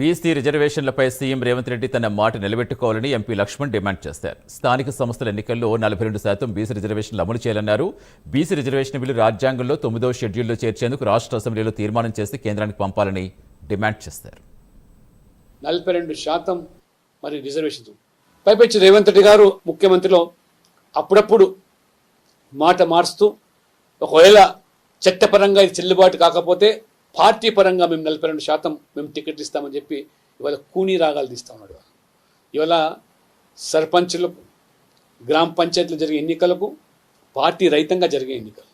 BC రిజర్వేషన్లపై CM Revanth Reddy తన మాట నిలబెట్టుకోవాలని ఎంపీ లక్ష్మణ్ డిమాండ్ చేశారు. స్థానిక సంస్థల ఎన్నికల్లో నలభై రెండు శాతం బీసీ రిజర్వేషన్లు అమలు చేయాలన్నారు. బీసీ రిజర్వేషన్ బిల్లు రాజ్యాంగంలో తొమ్మిదో షెడ్యూల్లో చేర్చేందుకు రాష్ట్ర అసెంబ్లీలో తీర్మానం చేసి కేంద్రానికి పంపాలని డిమాండ్ చేశారు. నలభై రెండు శాతం మరి రిజర్వేషన్. పైపెచ్చి రేవంత్ రెడ్డి గారు ముఖ్యమంత్రిలో అప్పుడప్పుడు మాట మారుస్తూ ఒకవేళ చట్టపరంగా ఇది చెల్లుబాటు కాకపోతే పార్టీ పరంగా మేము నలభై రెండు శాతం మేము టికెట్ ఇస్తామని చెప్పి ఇవాళ కూనీ రాగాలు తీస్తా ఉన్నాడు ఇవాళ. సర్పంచులకు గ్రామ పంచాయతీలు జరిగే ఎన్నికలకు పార్టీ రహితంగా జరిగే ఎన్నికలు.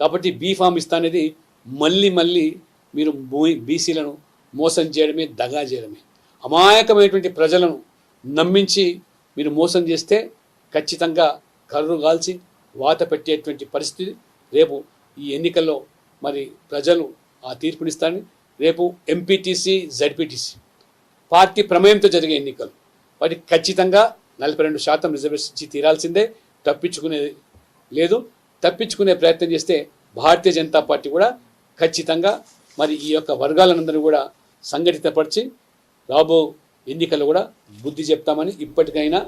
కాబట్టి బీ ఫామ్ ఇస్తా అనేది మళ్ళీ మళ్ళీ మీరు బీసీలను మోసం చేయడమే దగా చేయడమే. అమాయకమైనటువంటి ప్రజలను నమ్మించి మీరు మోసం చేస్తే ఖచ్చితంగా కర్రు కాల్చి వాత పెట్టేటువంటి పరిస్థితి రేపు ఈ ఎన్నికల్లో మరి ప్రజలు ఆ తీర్పునిస్తారని రేపు ఎంపీటీసీ జడ్పీటీసీ పార్టీ ప్రమేయంతో జరిగే ఎన్నికలు. వాటికి ఖచ్చితంగా నలభై రెండు శాతం రిజర్వేషన్ ఇచ్చి తీరాల్సిందే. తప్పించుకునేది లేదు. తప్పించుకునే ప్రయత్నం చేస్తే భారతీయ జనతా పార్టీ కూడా ఖచ్చితంగా మరి ఈ యొక్క వర్గాలనందరినీ కూడా సంఘటితపరిచి రాబో ఎన్నికలు కూడా బుద్ధి చెప్తామని ఇప్పటికైనా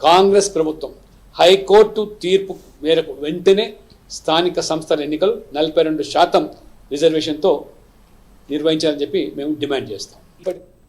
కాంగ్రెస్ ప్రభుత్వం హైకోర్టు తీర్పు మేరకు వెంటనే స్థానిక సంస్థల ఎన్నికలు నలభై రెండు శాతం రిజర్వేషన్తో నిర్వహించాలని చెప్పి మేము డిమాండ్ చేస్తాం. ఇప్పటి